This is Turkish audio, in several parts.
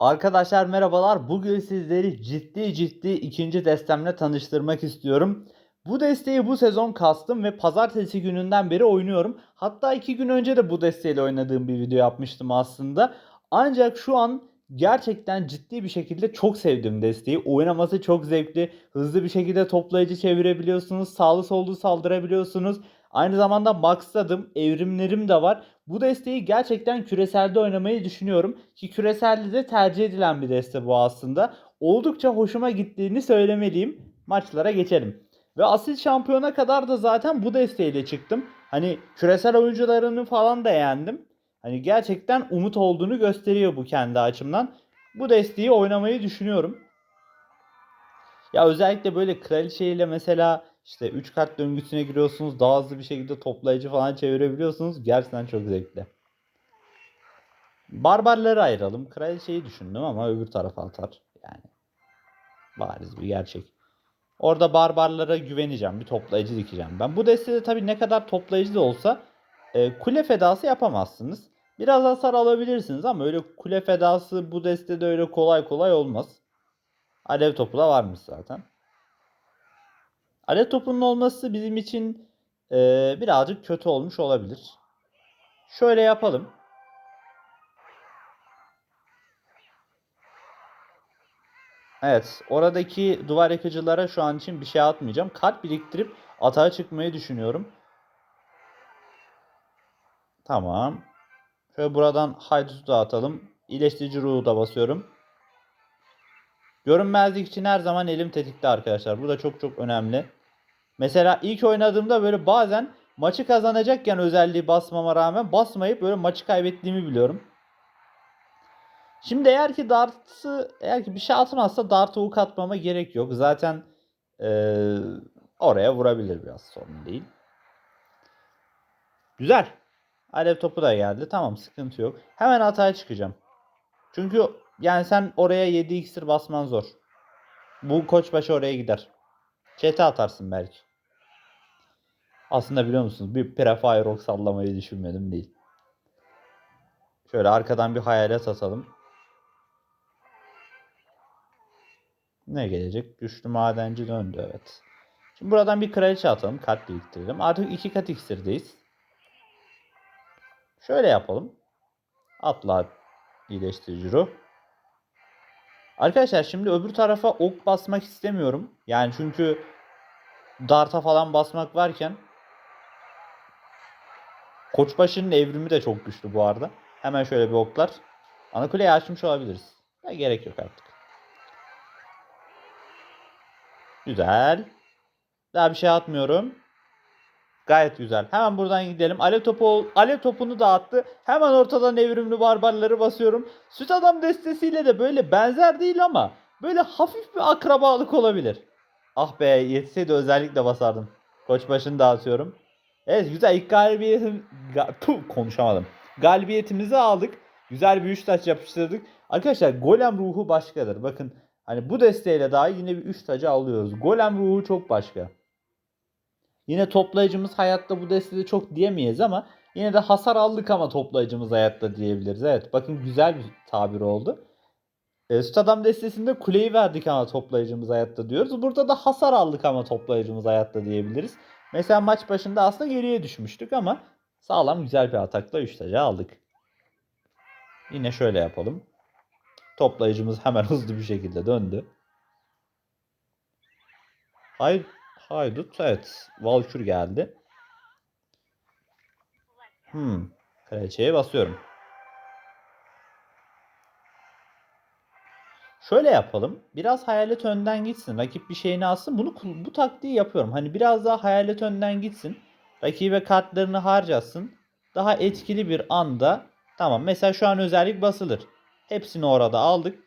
Arkadaşlar merhabalar. Bugün sizleri ciddi ciddi ikinci destemle tanıştırmak istiyorum. Bu desteği bu sezon kastım ve pazartesi gününden beri oynuyorum. Hatta iki gün önce de bu desteğiyle oynadığım bir video yapmıştım aslında. Ancak şu an gerçekten ciddi bir şekilde çok sevdim desteği. Oynaması çok zevkli. Hızlı bir şekilde toplayıcı çevirebiliyorsunuz. Sağlı sollu saldırabiliyorsunuz. Aynı zamanda maxladım. Evrimlerim de var. Bu desteği gerçekten küreselde oynamayı düşünüyorum. Ki küreselde de tercih edilen bir deste bu aslında. Oldukça hoşuma gittiğini söylemeliyim. Maçlara geçelim. Ve asil şampiyona kadar da zaten bu desteğiyle çıktım. Hani küresel oyuncularını falan da yendim. Hani gerçekten umut olduğunu gösteriyor bu kendi açımdan. Bu desteği oynamayı düşünüyorum. Ya özellikle böyle kraliçeyle mesela işte 3 kart döngüsüne giriyorsunuz. Daha hızlı bir şekilde toplayıcı falan çevirebiliyorsunuz. Gerçekten çok zevkli. Barbarları ayıralım. Kraliçeyi düşündüm ama öbür tarafa atar. Yani bariz bir gerçek. Orada barbarlara güveneceğim. Bir toplayıcı dikeceğim. Ben bu destede tabii ne kadar toplayıcı da olsa e, kule fedası yapamazsınız. Biraz hasar alabilirsiniz ama öyle kule fedası bu destede öyle kolay kolay olmaz. Alev topu da varmış zaten. Alev topunun olması bizim için e, birazcık kötü olmuş olabilir. Şöyle yapalım. Evet, oradaki duvar yakıcılara şu an için bir şey atmayacağım. Kart biriktirip atağa çıkmayı düşünüyorum. Tamam. Şöyle buradan haydutu da atalım. İyileştirici ruhu da basıyorum. Görünmezlik için her zaman elim tetikte arkadaşlar. Bu da çok çok önemli. Mesela ilk oynadığımda böyle bazen maçı kazanacakken özelliği basmama rağmen basmayıp böyle maçı kaybettiğimi biliyorum. Şimdi eğer ki dartı eğer ki bir şey atmazsa dartı hook atmama gerek yok. Zaten ee, oraya vurabilir biraz sorun değil. Güzel. Alev topu da geldi. Tamam sıkıntı yok. Hemen hataya çıkacağım. Çünkü yani sen oraya 7 iksir basman zor. Bu koçbaşı oraya gider. Çete atarsın belki. Aslında biliyor musunuz bir Prefire Rock sallamayı düşünmedim değil. Şöyle arkadan bir hayalet atalım. Ne gelecek? Güçlü madenci döndü evet. Şimdi buradan bir kraliçe atalım. Kat biriktirelim. Artık iki kat iksirdeyiz. Şöyle yapalım. Atla iyileştirici ruh. Arkadaşlar şimdi öbür tarafa ok basmak istemiyorum. Yani çünkü darta falan basmak varken Koçbaşı'nın evrimi de çok güçlü bu arada. Hemen şöyle bir oklar. Anakule'yi açmış olabiliriz. Ya gerek yok artık. Güzel. Daha bir şey atmıyorum. Gayet güzel. Hemen buradan gidelim. Alev topu alev topunu dağıttı. Hemen ortadan evrimli barbarları basıyorum. Süt adam destesiyle de böyle benzer değil ama böyle hafif bir akrabalık olabilir. Ah be yetseydi özellikle basardım. Koçbaşını dağıtıyorum. Evet güzel ilk galibiyetim Ga- Puh, konuşamadım. Galibiyetimizi aldık. Güzel bir 3 taç yapıştırdık. Arkadaşlar golem ruhu başkadır. Bakın hani bu desteğiyle daha yine bir 3 tacı alıyoruz. Golem ruhu çok başka. Yine toplayıcımız hayatta bu destede çok diyemeyiz ama yine de hasar aldık ama toplayıcımız hayatta diyebiliriz. Evet bakın güzel bir tabir oldu. E, Süt Adam destesinde kuleyi verdik ama toplayıcımız hayatta diyoruz. Burada da hasar aldık ama toplayıcımız hayatta diyebiliriz. Mesela maç başında aslında geriye düşmüştük ama sağlam güzel bir atakla 3 tacı aldık. Yine şöyle yapalım. Toplayıcımız hemen hızlı bir şekilde döndü. Hayır, haydut evet. Valkür geldi. Hmm. Kraliçeye basıyorum. Şöyle yapalım. Biraz hayalet önden gitsin. Rakip bir şeyini alsın. Bunu bu taktiği yapıyorum. Hani biraz daha hayalet önden gitsin. Rakibe kartlarını harcasın. Daha etkili bir anda tamam mesela şu an özellik basılır. Hepsini orada aldık.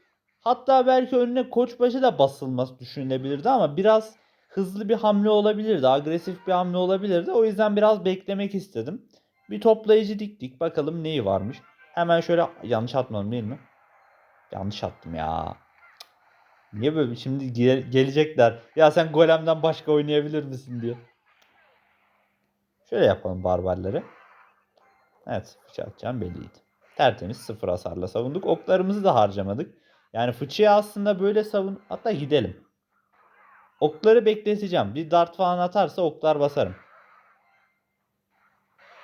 Hatta belki önüne koçbaşı da basılması düşünülebilirdi ama biraz hızlı bir hamle olabilirdi. Agresif bir hamle olabilirdi. O yüzden biraz beklemek istedim. Bir toplayıcı diktik. Bakalım neyi varmış. Hemen şöyle yanlış atmadım değil mi? Yanlış attım ya. Niye böyle şimdi ge- gelecekler. Ya sen golemden başka oynayabilir misin diye. Şöyle yapalım barbarları. Evet fıçak atacağım belliydi. Tertemiz sıfır hasarla savunduk. Oklarımızı da harcamadık. Yani fıçıya aslında böyle savun... Hatta gidelim. Okları bekleteceğim. Bir dart falan atarsa oklar basarım.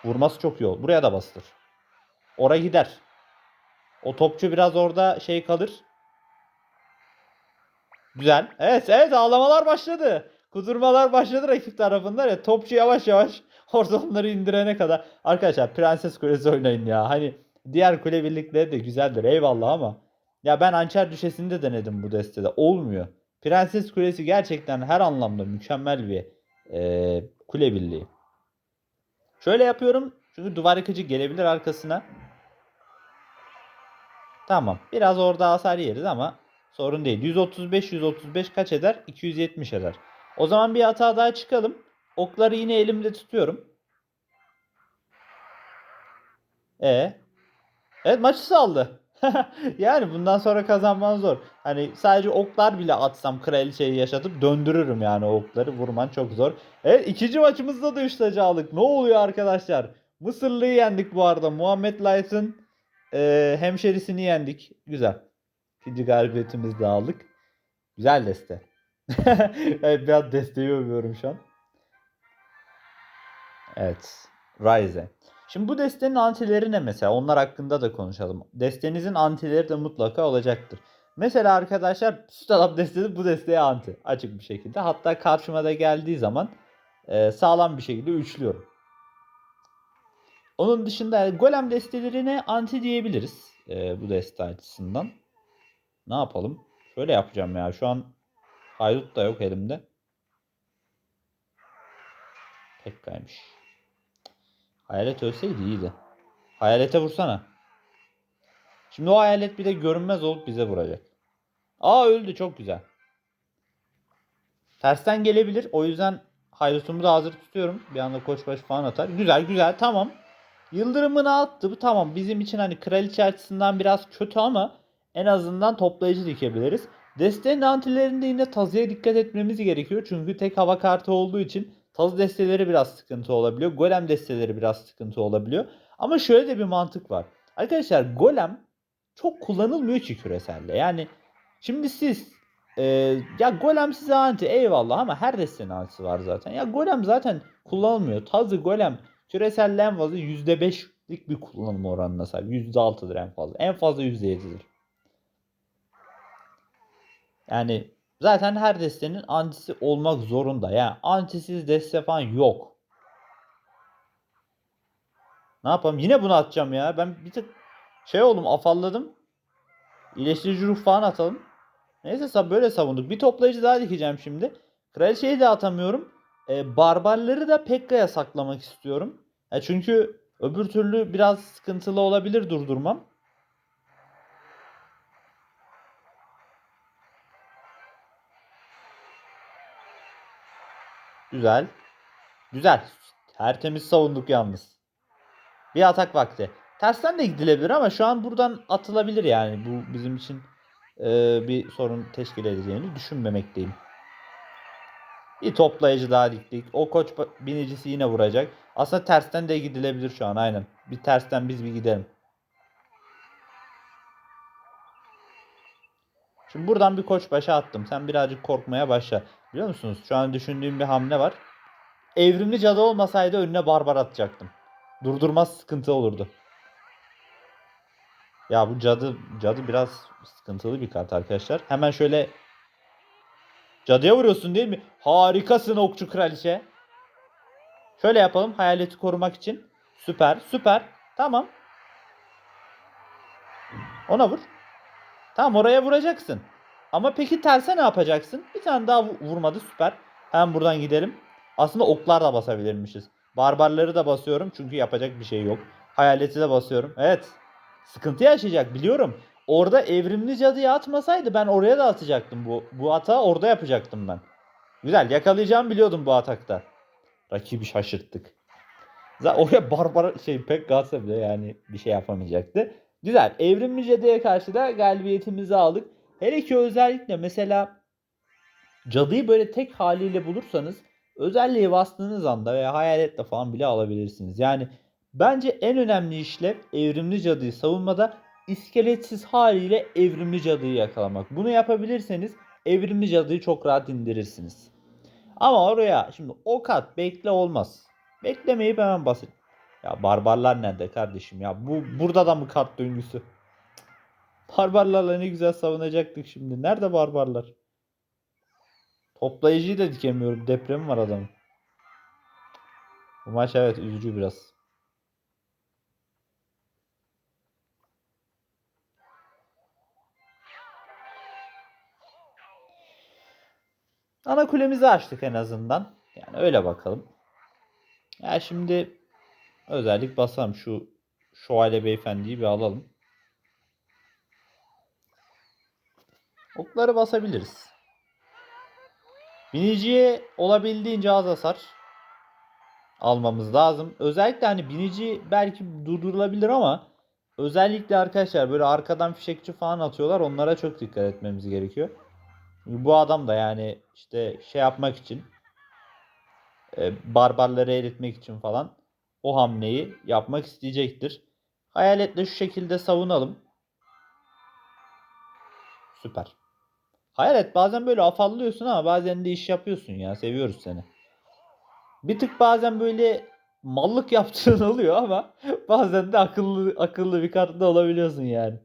Vurması çok iyi olur. Buraya da bastır. Oraya gider. O topçu biraz orada şey kalır. Güzel. Evet evet ağlamalar başladı. Kudurmalar başladı rakip tarafından. Ya, topçu yavaş yavaş orada onları indirene kadar. Arkadaşlar Prenses Kulesi oynayın ya. Hani diğer kule birlikleri de güzeldir eyvallah ama. Ya ben Ançer Düşesi'ni de denedim bu destede. Olmuyor. Prenses Kulesi gerçekten her anlamda mükemmel bir e, kule birliği. Şöyle yapıyorum. Çünkü duvar yıkıcı gelebilir arkasına. Tamam. Biraz orada hasar yeriz ama sorun değil. 135 135 kaç eder? 270 eder. O zaman bir hata daha çıkalım. Okları yine elimde tutuyorum. E. Evet maçı saldı. yani bundan sonra kazanman zor. Hani sadece oklar bile atsam kraliçeyi yaşatıp döndürürüm yani okları. Vurman çok zor. Evet ikinci maçımızda da 3 tacı. Ne oluyor arkadaşlar? Mısırlı'yı yendik bu arada. Muhammed Light'ın e, hemşerisini yendik. Güzel. İkinci galibiyetimizi de aldık. Güzel deste. evet biraz desteği övüyorum şu an. Evet. Ryze. Şimdi bu destenin antileri ne mesela? Onlar hakkında da konuşalım. Destenizin antileri de mutlaka olacaktır. Mesela arkadaşlar süt adam destesi bu desteye anti. Açık bir şekilde. Hatta karşıma da geldiği zaman e, sağlam bir şekilde üçlüyorum. Onun dışında golem destelerine anti diyebiliriz. e, bu deste açısından. Ne yapalım? Şöyle yapacağım ya. Şu an haydut da yok elimde. Pekka'ymış. Hayalet ölseydi iyiydi. Hayalete vursana. Şimdi o hayalet bir de görünmez olup bize vuracak. Aa öldü çok güzel. Tersten gelebilir. O yüzden haydutumu da hazır tutuyorum. Bir anda koçbaş falan atar. Güzel güzel tamam. Yıldırımını attı. Bu tamam. Bizim için hani kraliçe açısından biraz kötü ama en azından toplayıcı dikebiliriz. Desteğin antilerinde yine tazıya dikkat etmemiz gerekiyor. Çünkü tek hava kartı olduğu için tazı desteleri biraz sıkıntı olabiliyor. Golem desteleri biraz sıkıntı olabiliyor. Ama şöyle de bir mantık var. Arkadaşlar golem çok kullanılmıyor ki küreselde. Yani şimdi siz e, ya golem size anti eyvallah ama her destenin antisi var zaten. Ya golem zaten kullanılmıyor. Tazı golem küreselde en fazla %5'lik bir kullanım oranına sahip. %6'dır en fazla. En fazla %7'dir. Yani zaten her destenin antisi olmak zorunda. Yani antisiz deste falan yok. Ne yapalım? Yine bunu atacağım ya. Ben bir tık şey oldum afalladım. İyileştirici ruh falan atalım. Neyse böyle savunduk. Bir toplayıcı daha dikeceğim şimdi. Kraliçeyi de atamıyorum. E, barbarları da Pekka'ya saklamak istiyorum. E, çünkü öbür türlü biraz sıkıntılı olabilir durdurmam. Güzel. Güzel. Tertemiz savunduk yalnız. Bir atak vakti. Tersten de gidilebilir ama şu an buradan atılabilir yani. Bu bizim için e, bir sorun teşkil edeceğini düşünmemekteyim. Bir toplayıcı daha diktik. O koç binicisi yine vuracak. Aslında tersten de gidilebilir şu an aynen. Bir tersten biz bir gidelim. Şimdi buradan bir koç başa attım. Sen birazcık korkmaya başla. Biliyor musunuz? Şu an düşündüğüm bir hamle var. Evrimli cadı olmasaydı önüne barbar atacaktım. Durdurmaz sıkıntı olurdu. Ya bu cadı cadı biraz sıkıntılı bir kart arkadaşlar. Hemen şöyle cadıya vuruyorsun değil mi? Harikasın okçu kraliçe. Şöyle yapalım hayaleti korumak için. Süper süper. Tamam. Ona vur. Tamam oraya vuracaksın. Ama peki terse ne yapacaksın? Bir tane daha vurmadı süper. Hemen buradan gidelim. Aslında oklar da basabilirmişiz. Barbarları da basıyorum çünkü yapacak bir şey yok. Hayaleti de basıyorum. Evet. Sıkıntı yaşayacak biliyorum. Orada evrimli cadıyı atmasaydı ben oraya da atacaktım bu. Bu atağı orada yapacaktım ben. Güzel yakalayacağımı biliyordum bu atakta. Rakibi şaşırttık. Zaten oraya barbar şey pek kalsa bile yani bir şey yapamayacaktı. Güzel. Evrimli cadıya karşı da galibiyetimizi aldık. Hele ki özellikle mesela cadıyı böyle tek haliyle bulursanız özelliği bastığınız anda veya hayaletle falan bile alabilirsiniz. Yani Bence en önemli işlev evrimli cadıyı savunmada iskeletsiz haliyle evrimli cadıyı yakalamak. Bunu yapabilirseniz evrimli cadıyı çok rahat indirirsiniz. Ama oraya şimdi ok at bekle olmaz. Beklemeyip hemen basit. Ya barbarlar nerede kardeşim ya? Bu burada da mı kart döngüsü? Barbarlarla ne güzel savunacaktık şimdi. Nerede barbarlar? Toplayıcıyı da dikemiyorum. Depremi var adamın. Bu maç evet üzücü biraz. Ana kulemizi açtık en azından. Yani öyle bakalım. Ya şimdi özellik basalım. Şu şövalye beyefendiyi bir alalım. Okları basabiliriz. Biniciye olabildiğince az hasar almamız lazım. Özellikle hani binici belki durdurulabilir ama özellikle arkadaşlar böyle arkadan fişekçi falan atıyorlar. Onlara çok dikkat etmemiz gerekiyor. Bu adam da yani işte şey yapmak için e, barbarları eritmek için falan o hamleyi yapmak isteyecektir. Hayaletle şu şekilde savunalım. Süper. Hayalet bazen böyle afallıyorsun ama bazen de iş yapıyorsun ya. Seviyoruz seni. Bir tık bazen böyle mallık yaptığın oluyor ama bazen de akıllı akıllı bir kart da olabiliyorsun yani.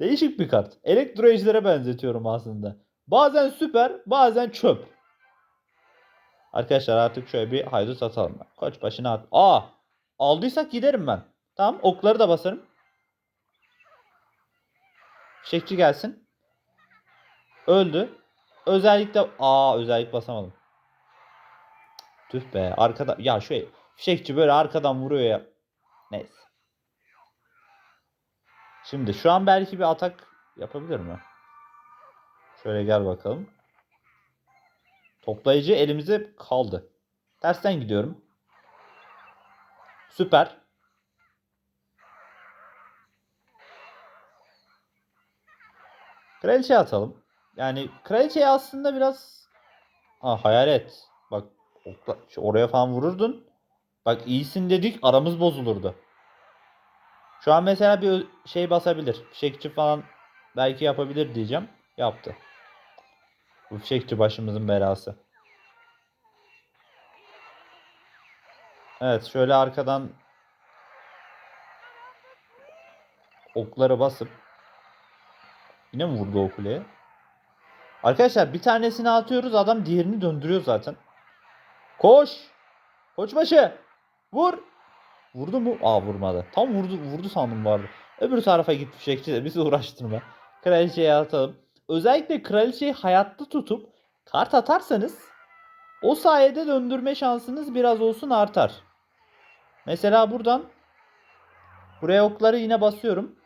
Değişik bir kart. Elektro ejdere benzetiyorum aslında. Bazen süper, bazen çöp. Arkadaşlar artık şöyle bir haydut atalım. Koç başına at. Aa! Aldıysak giderim ben. Tamam okları da basarım. Fişekçi gelsin. Öldü. Özellikle aa özellik basamadım. Tüh be arkada ya şu fişekçi böyle arkadan vuruyor ya. Neyse. Şimdi şu an belki bir atak yapabilir mi? Şöyle gel bakalım. Toplayıcı elimize kaldı. Tersten gidiyorum. Süper. Kraliçe atalım. Yani kraliçeye aslında biraz ha, hayalet. Bak oraya falan vururdun. Bak iyisin dedik aramız bozulurdu. Şu an mesela bir şey basabilir. Fişekçi falan belki yapabilir diyeceğim. Yaptı. Bu fişekçi başımızın belası. Evet şöyle arkadan okları basıp yine mi vurdu o kuleye? Arkadaşlar bir tanesini atıyoruz adam diğerini döndürüyor zaten. Koş! Koçbaşı! Vur! Vurdu mu? Aa vurmadı. Tam vurdu vurdu sandım vardı. Öbür tarafa git fişekçi de bizi uğraştırma. Kraliçeyi atalım. Özellikle kraliçeyi hayatta tutup kart atarsanız o sayede döndürme şansınız biraz olsun artar. Mesela buradan buraya okları yine basıyorum.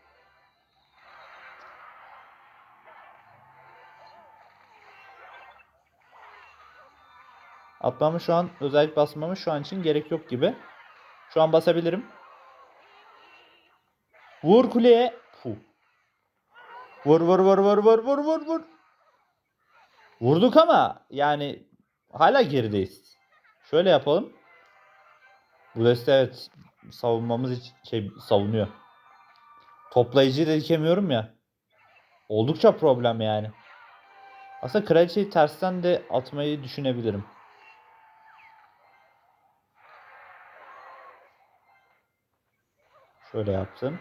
Atmamı şu an özellik basmamı şu an için gerek yok gibi. Şu an basabilirim. Vur kuleye. Puh. Vur vur vur vur vur vur vur vur. Vurduk ama yani hala gerideyiz. Şöyle yapalım. Bu deste evet savunmamız için şey savunuyor. Toplayıcıyı da dikemiyorum ya. Oldukça problem yani. Aslında kraliçeyi tersten de atmayı düşünebilirim. Şöyle yaptım.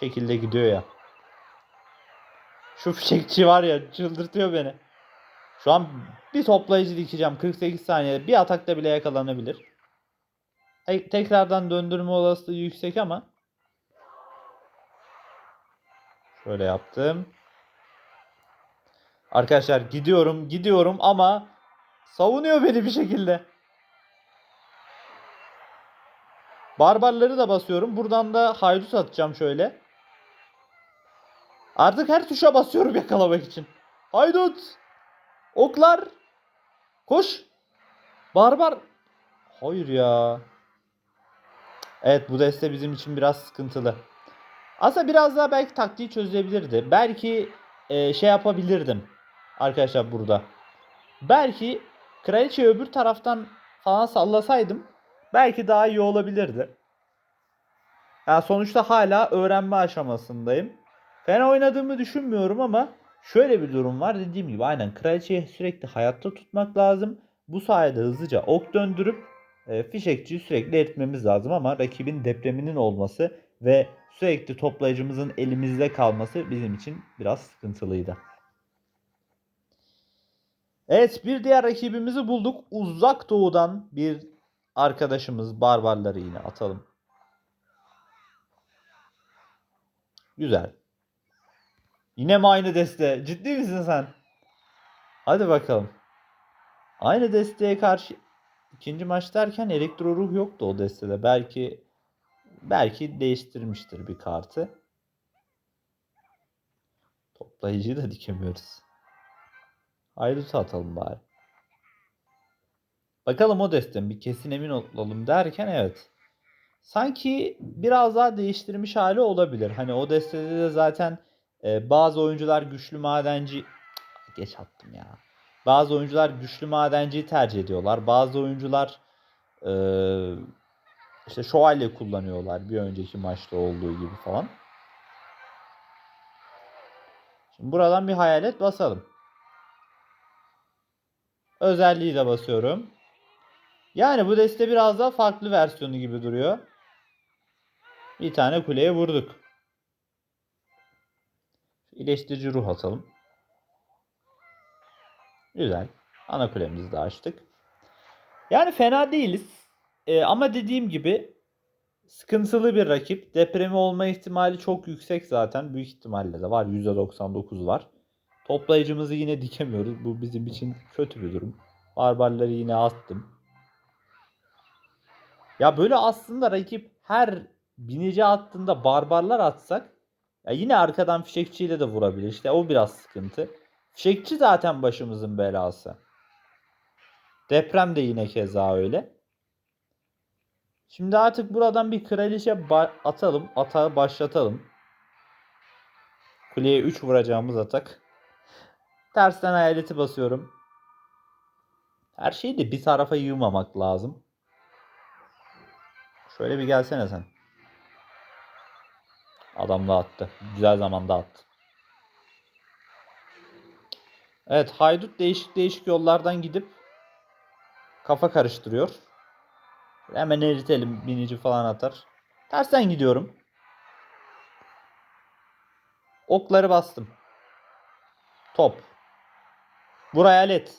şekilde gidiyor ya. Şu fişekçi var ya çıldırtıyor beni. Şu an bir toplayıcı dikeceğim 48 saniyede bir atakta bile yakalanabilir. Tek- Tekrardan döndürme olasılığı yüksek ama şöyle yaptım. Arkadaşlar gidiyorum gidiyorum ama savunuyor beni bir şekilde. Barbarları da basıyorum. Buradan da haydut atacağım şöyle. Artık her tuşa basıyorum yakalamak için. Haydut. Oklar. Koş. Barbar. Hayır ya. Evet bu deste bizim için biraz sıkıntılı. Aslında biraz daha belki taktiği çözebilirdi. Belki e, şey yapabilirdim. Arkadaşlar burada. belki kraliçeyi öbür taraftan falan sallasaydım belki daha iyi olabilirdi. Yani sonuçta hala öğrenme aşamasındayım. Fena oynadığımı düşünmüyorum ama şöyle bir durum var. Dediğim gibi aynen kraliçeyi sürekli hayatta tutmak lazım. Bu sayede hızlıca ok döndürüp e, fişekçiyi sürekli eritmemiz lazım ama rakibin depreminin olması ve sürekli toplayıcımızın elimizde kalması bizim için biraz sıkıntılıydı. Evet bir diğer rakibimizi bulduk. Uzak doğudan bir arkadaşımız barbarları yine atalım. Güzel. Yine mi aynı deste? Ciddi misin sen? Hadi bakalım. Aynı desteğe karşı ikinci maç derken elektro ruh yoktu o destede. Belki belki değiştirmiştir bir kartı. Toplayıcıyı da dikemiyoruz. Haydut'u atalım bari. Bakalım o destem bir kesin emin olalım derken evet. Sanki biraz daha değiştirmiş hali olabilir. Hani o destede de zaten e, bazı oyuncular güçlü madenci geç attım ya. Bazı oyuncular güçlü madenciyi tercih ediyorlar. Bazı oyuncular e, işte şövalye kullanıyorlar bir önceki maçta olduğu gibi falan. Şimdi buradan bir hayalet basalım. Özelliğiyle basıyorum. Yani bu deste biraz daha farklı versiyonu gibi duruyor. Bir tane kuleye vurduk. İyileştirici ruh atalım. Güzel. Ana kulemizi de açtık. Yani fena değiliz. Ee, ama dediğim gibi sıkıntılı bir rakip. Depremi olma ihtimali çok yüksek zaten. Büyük ihtimalle de var. %99 var. Toplayıcımızı yine dikemiyoruz. Bu bizim için kötü bir durum. Barbarları yine attım. Ya böyle aslında rakip her binici attığında barbarlar atsak ya yine arkadan fişekçiyle de vurabilir. İşte o biraz sıkıntı. Fişekçi zaten başımızın belası. Deprem de yine keza öyle. Şimdi artık buradan bir kraliçe atalım. Atağı başlatalım. Kuleye 3 vuracağımız atak. Tersten hayaleti basıyorum. Her şeyi de bir tarafa yığmamak lazım. Şöyle bir gelsene sen. Adam da attı. Güzel zamanda attı. Evet haydut değişik değişik yollardan gidip kafa karıştırıyor. Hemen eritelim binici falan atar. Tersten gidiyorum. Okları bastım. Top. Vur hayalet.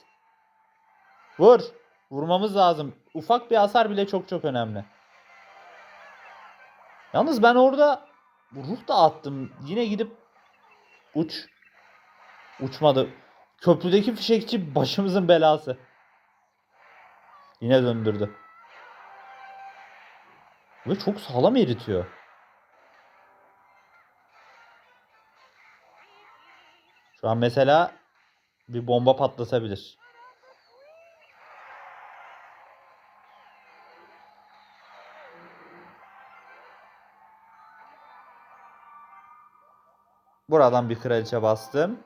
Vur. Vurmamız lazım. Ufak bir hasar bile çok çok önemli. Yalnız ben orada ruh da attım. Yine gidip uç. Uçmadı. Köprüdeki fişekçi başımızın belası. Yine döndürdü. Ve çok sağlam eritiyor. Şu an mesela bir bomba patlatabilir. Buradan bir kraliçe bastım.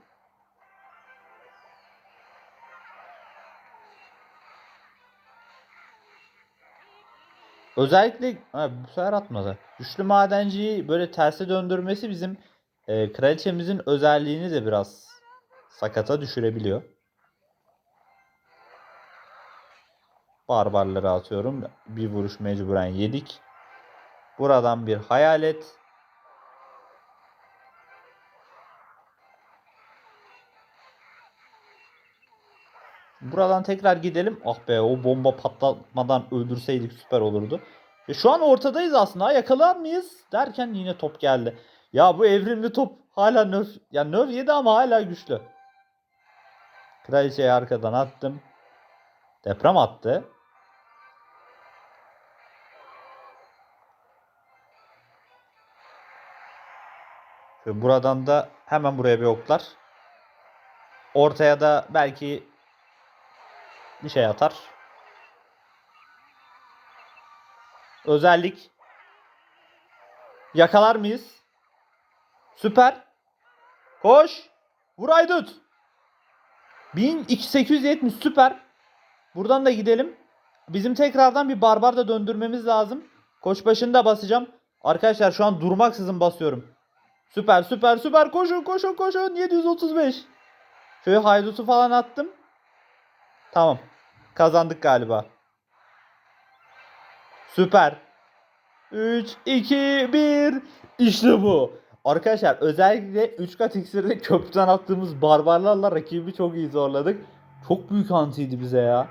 Özellikle ha, bu sefer atmadı. Güçlü madenciyi böyle terse döndürmesi bizim e, kraliçemizin özelliğini de biraz sakata düşürebiliyor. Barbarları atıyorum. Bir vuruş mecburen yedik. Buradan bir hayalet. Buradan tekrar gidelim. Ah be o bomba patlatmadan öldürseydik süper olurdu. E şu an ortadayız aslında. Yakalar mıyız? Derken yine top geldi. Ya bu evrimli top hala növ. Ya növ yedi ama hala güçlü. Kraliçeyi arkadan attım. Deprem attı. Ve buradan da hemen buraya bir oklar. Ortaya da belki bir şey atar. Özellik. Yakalar mıyız? Süper. Koş. Vur Aydut. 1870 süper. Buradan da gidelim. Bizim tekrardan bir barbar da döndürmemiz lazım. Koçbaşını da basacağım. Arkadaşlar şu an durmaksızın basıyorum. Süper süper süper koşun koşun koşun 735. Şöyle haydutu falan attım. Tamam. Kazandık galiba. Süper. 3, 2, 1. İşte bu. Arkadaşlar özellikle 3 kat iksirde köprüden attığımız barbarlarla rakibi çok iyi zorladık. Çok büyük antiydi bize ya.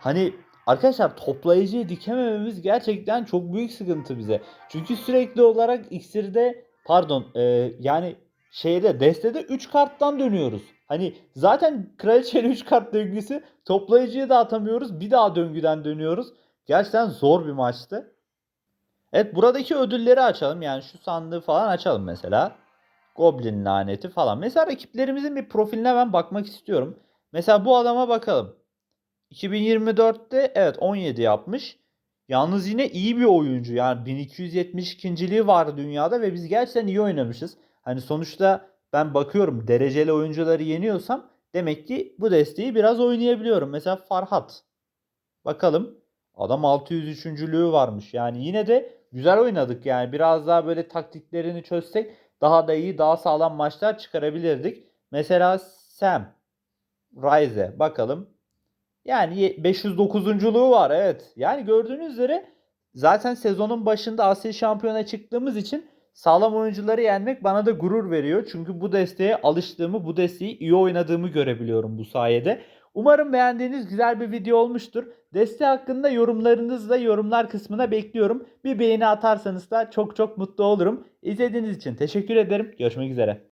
Hani arkadaşlar toplayıcıyı dikemememiz gerçekten çok büyük sıkıntı bize. Çünkü sürekli olarak iksirde pardon e, yani şeyde destede 3 karttan dönüyoruz. Hani zaten kraliçenin 3 kart döngüsü toplayıcıyı da atamıyoruz. Bir daha döngüden dönüyoruz. Gerçekten zor bir maçtı. Evet buradaki ödülleri açalım. Yani şu sandığı falan açalım mesela. Goblin laneti falan. Mesela rakiplerimizin bir profiline ben bakmak istiyorum. Mesela bu adama bakalım. 2024'te evet 17 yapmış. Yalnız yine iyi bir oyuncu. Yani 1272.liği var dünyada ve biz gerçekten iyi oynamışız. Hani sonuçta ben bakıyorum dereceli oyuncuları yeniyorsam demek ki bu desteği biraz oynayabiliyorum. Mesela Farhat. Bakalım. Adam 603.lüğü varmış. Yani yine de güzel oynadık yani. Biraz daha böyle taktiklerini çözsek daha da iyi, daha sağlam maçlar çıkarabilirdik. Mesela Sam. Rise bakalım. Yani 509'unculuğu var evet. Yani gördüğünüz üzere zaten sezonun başında Asya şampiyona çıktığımız için sağlam oyuncuları yenmek bana da gurur veriyor. Çünkü bu desteğe alıştığımı, bu desteği iyi oynadığımı görebiliyorum bu sayede. Umarım beğendiğiniz güzel bir video olmuştur. Deste hakkında yorumlarınızı da yorumlar kısmına bekliyorum. Bir beğeni atarsanız da çok çok mutlu olurum. İzlediğiniz için teşekkür ederim. Görüşmek üzere.